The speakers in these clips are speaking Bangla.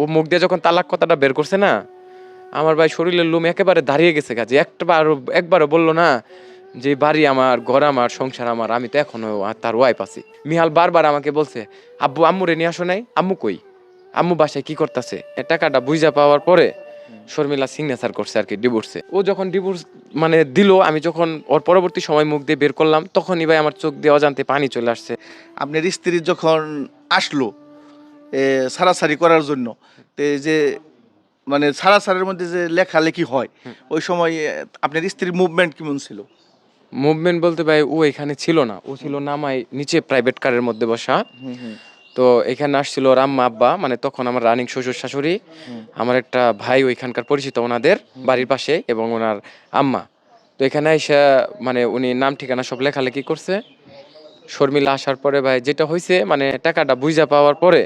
ও মুখ দিয়ে যখন তালাক কথাটা বের করছে না, আমার ভাই শরীরের লোম একেবারে দাঁড়িয়ে গেছে কাজে একবার একবারও বলল না যে, বাড়ি আমার, ঘর আমার, সংসার আমার, আমি তো এখনও তার ওয়াইফ আছি। মিহাল বারবার আমাকে বলছে, আব্বু আম্মু রে নিয়ে আসো নাই? আম্মু কই? আম্মু বাসায় কি করতেছে? টাকাটা বুঝা পাওয়ার পরে শর্মিলা সিগনেচার করছে আর কি ডিভোর্সে ও যখন ডিভোর্স মানে দিল, আমি যখন ওর পরবর্তী সময় মুখ দিয়ে বের করলাম, তখনই ভাই আমার চোখ দিয়ে অজান্তে পানি চলে আসছে। আপনার স্ত্রী যখন আসলো সারাসারি করার জন্য। যে মানে সারাসারির মধ্যে যে লেখালেখি হয় ওই সময় আপনার স্ত্রীর মুভমেন্ট কেমন ছিল? মুভমেন্ট বলতে ভাই ও এখানে ছিল না। ও ছিল নামাই নিচে প্রাইভেট কারের মধ্যে বসা। তো এখানে আসছিল ওর আম্মা আব্বা মানে তখন আমার রানিং শ্বশুর শাশুড়ি। আমার একটা ভাই ওইখানকার পরিচিত ওনাদের বাড়ির পাশে এবং ওনার আম্মা। তো এখানে এসে মানে উনি নাম ঠিকানা সব লেখালেখি করছে। শর্মিলা আসার পরে ভাই যেটা হয়েছে মানে টাকাটা বুঝা পাওয়ার পরে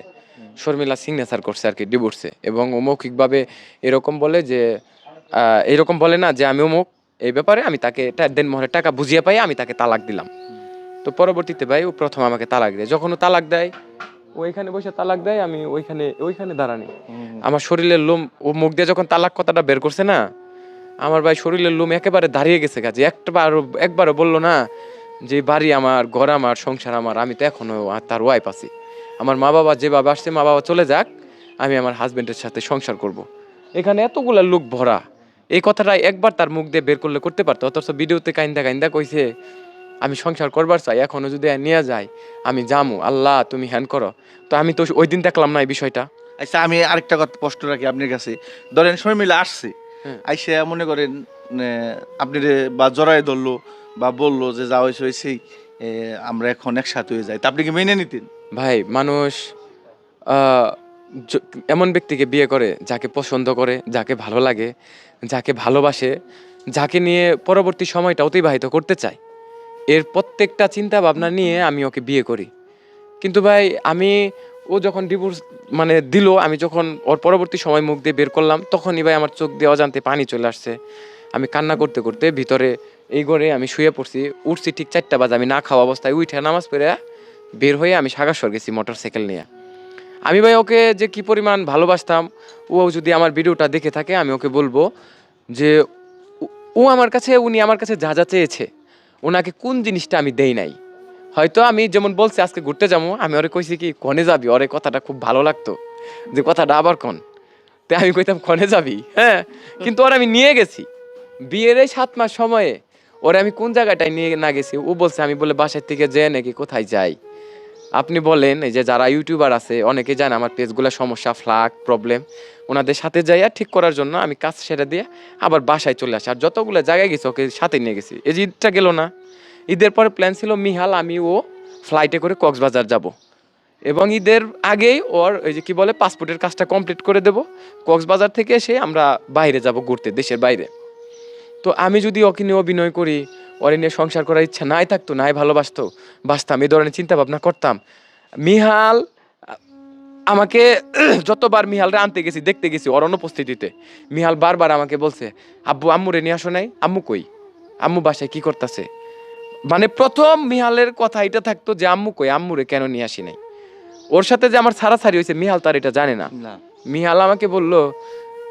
শর্মিলা সিগনেচার করছে আর কি ডিভোর্সে এবং ও মৌখিকভাবে এরকম বলে যে এরকম বলে না যে আমি অমুক এই ব্যাপারে আমি তাকে টা- দেন মহলে টাকা বুঝিয়ে পাই আমি তাকে তালাক দিলাম। তো পরবর্তীতে ভাই ও প্রথম আমাকে তালাক দেয়। যখন ও তালাক দেয় ও এখানে বসে তালাক দেয় আমি ওইখানে ওইখানে দাঁড়ানি। আমার শরীরের লোম ও মুখ দিয়ে যখন তালাক কথাটা বের করছে না আমার ভাই শরীরের লোম একেবারে দাঁড়িয়ে গেছে কাজে একবার একবারও বলল না যে বাড়ি আমার ঘর আমার সংসার আমার আমি তো এখনও তার ওয়াইফ আছি। আমার মা বাবা যেভাবে আসছে মা বাবা চলে যাক আমি আমার হাজবেন্ডের সাথে সংসার করব। এখানে এতগুলা লোক ভরা। এই কথাটা একবার তার মুখ দিয়ে বের করলে করতে পারতো অথচ ভিডিওতে কাইন্দা কাইন্দা কইছে আমি সংসার করবার চাই এখনও যদি নিয়ে যাই আমি জামু আল্লাহ তুমি হ্যান করো। তো আমি তো ওই দিন দেখলাম না এই বিষয়টা। আচ্ছা আমি আরেকটা কথা প্রশ্ন রাখি আপনার কাছে। ধরেন শর্মিলা আসছে হ্যাঁ। আইসে মনে করেন আপনি বা জড়াই ধরলো বা বলল যে যা হয়েছে হয়েছেই আমরা এখন একসাথে হয়ে যাই। তা আপনি কি মেনে নিতেন? ভাই, মানুষ এমন ব্যক্তিকে বিয়ে করে যাকে পছন্দ করে, যাকে ভালো লাগে, যাকে ভালোবাসে, যাকে নিয়ে পরবর্তী সময়টা অতিবাহিত করতে চায়। এর প্রত্যেকটা চিন্তা ভাবনা নিয়ে আমি ওকে বিয়ে করি। কিন্তু ভাই, আমি, ও যখন ডিভোর্স মানে দিল, আমি যখন ওর পরবর্তী সময় মুখ দিয়ে বের করলাম, তখনই ভাই আমার চোখ দিয়ে অজান্তে পানি চলে আসছে। আমি কান্না করতে করতে ভিতরে এই ঘরে আমি শুয়ে পড়ছি, উঠছি ঠিক চারটা বাজে, আমি না খাওয়া অবস্থায় উঠে নামাজ পড়ে বের হয়ে আমি সাগাসর গেছি মোটর সাইকেল নিয়ে। আমি ভাই ওকে যে কি পরিমাণ ভালোবাসতাম, ও যদি আমার ভিডিওটা দেখে থাকে, আমি ওকে বলব যে ও- আমার কাছে, উনি আমার কাছে যা যা চেয়েছে, ওনাকে কোন জিনিসটা আমি দেই নাই। হয়তো আমি যেমন বলছি, আজকে ঘুরতে যাব, আমি ওরে কইছি কি, কনে যাবি? ওরে কথাটা খুব ভালো লাগতো, যে কথাটা আবার কন? তে আমি কইতাম, কনে যাবি? হ্যাঁ কিন্তু ওর আমি নিয়ে গেছি। বিয়ের এই সাত মাস সময়ে ওরে আমি কোন জায়গাটায় নিয়ে না গেছি? ও বলছে, আমি বলে বাসার থেকে যেয়ে নাকি কোথায় যাই? আপনি বলেন, এই যে যারা ইউটিউবার আছে অনেকে জানে আমার পেজগুলো সমস্যা, ফ্লাক, প্রবলেম। ওনাদের সাথে যাইয়া ঠিক করার জন্য আমি কাজ সেরে দিয়ে আবার বাসায় চলে আসি। আর যতগুলো জায়গায় গেছি, ওকে সাথে নিয়ে গেছি। এই যে ঈদটা গেল না। ঈদের পরে প্ল্যান ছিল মিহাল, আমি ও ফ্লাইটে করে কক্সবাজার যাব। এবং ঈদের আগেই ওর ওই যে কি বলে পাসপোর্টের কাজটা কমপ্লিট করে দেব। কক্সবাজার থেকে এসে আমরা বাইরে যাব ঘুরতে, দেশের বাইরে। তো আমি যদি ওকে নিয়ে অভিনয় করি ওরে নিয়ে সংসার করার ইচ্ছা নাই থাকতো নাই ভালোবাসতো বাসতাম এই ধরনের চিন্তা ভাবনা করতাম। মিহাল আমাকে যতবার মিহালরে আনতে গেছি দেখতে গেছি ওর অনুপস্থিতিতে মিহাল বারবার আমাকে বলছে আব্বু আম্মু রে নিয়ে আসো নাই আম্মু কই? আম্মু বাসায় কি করতেছে? মানে প্রথম মিহালের কথা এটা থাকতো যে আম্মু কই আম্মুরে কেন নিয়ে আসি নাই? ওর সাথে যে আমার সারাসারি হয়েছে মিহাল তার এটা জানে না। মিহাল আমাকে বলল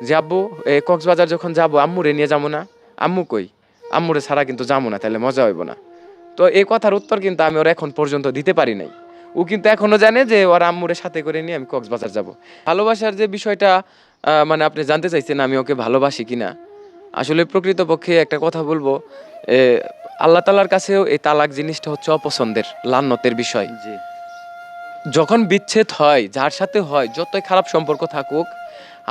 যে আব্বু কক্সবাজার যখন যাব আম্মুরে নিয়ে যাব না আম্মু কই? আম্মুরে ছাড়া কিন্তু যাব না তাহলে মজা হইব না। তো এই কথার উত্তর কিন্তু আমি ওর এখন পর্যন্ত দিতে পারি নাই। ও কিন্তু এখনও জানে যে ওর আম্মুরে সাথে করে নিয়ে আমি কক্সবাজার যাব। ভালোবাসার যে বিষয়টা মানে আপনি জানতে চাইছেন আমি ওকে ভালোবাসি কিনা আসলে প্রকৃতপক্ষে একটা কথা বলব আল্লাহ তালার কাছেও এই তালাক জিনিসটা হচ্ছে অপছন্দের লান্নতের বিষয়। যখন বিচ্ছেদ হয় যার সাথে হয় যতই খারাপ সম্পর্ক থাকুক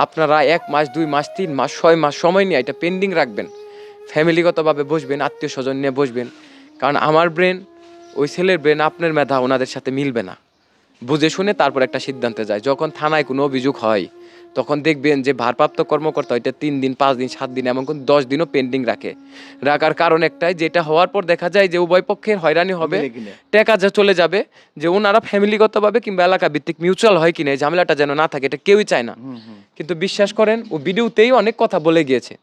আপনারা এক মাস দুই মাস তিন মাস ছয় মাস সময় নিয়ে এটা পেন্ডিং রাখবেন। ফ্যামিলিগতভাবে বসবেন আত্মীয় স্বজন নিয়ে বসবেন। কারণ আমার ব্রেন ওই ছেলের ব্রেন আপনার মেধা ওনাদের সাথে মিলবে না। বুঝে শুনে তারপর একটা সিদ্ধান্তে যায়। যখন থানায় কোনো অভিযোগ হয় তখন দেখবেন যে ভারপ্রাপ্ত কর্মকর্তা এটা তিন দিন পাঁচ দিন সাত দিন এমন কোন দশ দিনও পেন্ডিং রাখে। রাখার কারণ একটাই যেটা হওয়ার পর দেখা যায় যে উভয় পক্ষের হয়রানি হবে। টাকা যা চলে যাবে যে ওনারা ফ্যামিলিগতভাবে কিংবা এলাকা ভিত্তিক মিউচুয়াল হয় কিনা এই ঝামেলাটা যেন না থাকে এটা কেউই চায় না। কিন্তু বিশ্বাস করেন ও ভিডিওতেই অনেক কথা বলে গিয়েছে।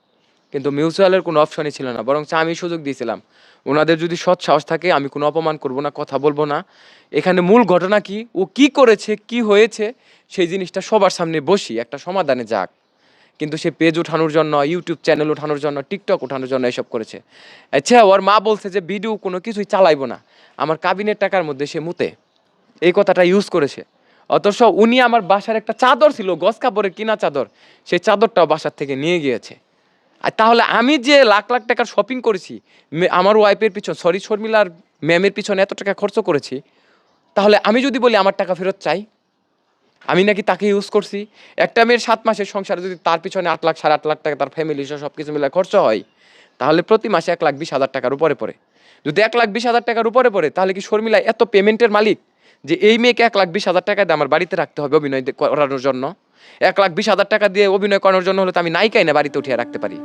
কিন্তু মিউচুয়ালের কোনো অপশনই ছিল না বরং আমি সুযোগ দিয়েছিলাম। ওনাদের যদি সৎ সাহস থাকে, আমি কোনো অপমান করব না, কথা বলব না। এখানে মূল ঘটনা কি? ও কি করেছে, কি হয়েছে, সেই জিনিসটা সবার সামনে বসি, একটা সমাধানে যাক। কিন্তু সে পেজ ওঠানোর জন্য ইউটিউব চ্যানেল ওঠানোর জন্য টিকটক ওঠানোর জন্য এসব করেছে। আচ্ছা ওর মা বলছে যে, ভিডিও কোনো কিছুই চালাইবো না। আমার কাবিনের টাকার মধ্যে সে মুতে। এই কথাটা ইউজ করেছে। অথচ উনি আমার বাসার একটা চাদর ছিল গস কাপড়ের কিনা চাদর। সেই চাদরটাও বাসার থেকে নিয়ে গিয়েছে। আর তাহলে আমি যে লাখ লাখ টাকার শপিং করেছি আমার ওয়াইফের পিছন সরি শর্মিলার ম্যামের পিছনে এত টাকা খরচ করেছি, তাহলে আমি যদি বলি আমার টাকা ফেরত চাই, আমি নাকি তাকে ইউজ করছি। একটা মেয়ের সাত মাসের সংসারে যদি তার পিছনে আট লাখ, সাড়ে আট লাখ টাকা তার ফ্যামিলি সব কিছু মিলে খরচ হয়, তাহলে প্রতি মাসে এক লাখ বিশ হাজার টাকার উপরে পড়ে। যদি এক লাখ বিশ হাজার টাকার উপরে পড়ে, তাহলে কি শর্মিলা এত পেমেন্টের মালিক যে এই মেয়েকে এক লাখ বিশ হাজার টাকা দিয়ে আমার বাড়িতে রাখতে হবে অভিনয় করানোর জন্য? এক লাখ বিশ হাজার টাকা দিয়ে অভিনয় করানোর জন্য হলে তো আমি নায়িকাই না, বাড়িতে উঠিয়ে রাখতে পারি।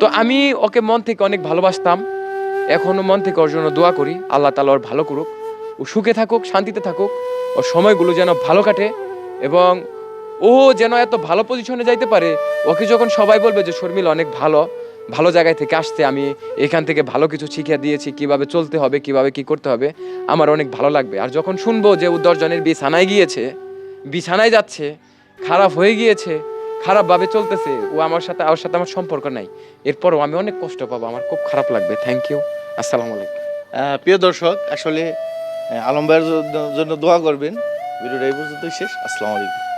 তো আমি ওকে মন থেকে অনেক ভালোবাসতাম। এখনও মন থেকে ওর জন্য দোয়া করি, আল্লাহ তালা ওর ভালো করুক। ও সুখে থাকুক, শান্তিতে থাকুক, ওর সময়গুলো যেন ভালো কাটে এবং ও যেন এত ভালো পজিশনে যাইতে পারে, ওকে যখন সবাই বলবে যে, শর্মিল, অনেক ভালো ভালো জায়গায় থেকে আসতে আমি এখান থেকে ভালো কিছু শিখিয়ে দিয়েছি, কীভাবে চলতে হবে, কীভাবে কি করতে হবে, আমার অনেক ভালো লাগবে। আর যখন শুনব যে ও দশজনের বিছানায় গিয়েছে, বিছানায় যাচ্ছে খারাপ হয়ে গিয়েছে, খারাপভাবে চলতেছে, ও আমার সাথে আমার সাথে আমার সম্পর্ক নাই। এরপরও আমি অনেক কষ্ট পাবো, আমার খুব খারাপ লাগবে। থ্যাংক ইউ আসসালাম আলাইকুম। প্রিয় দর্শক, আসলে আলম ভাইয়ের জন্য দোয়া করবেন। ভিডিওটা এই পর্যন্তই শেষ। আসসালামু আলাইকুম।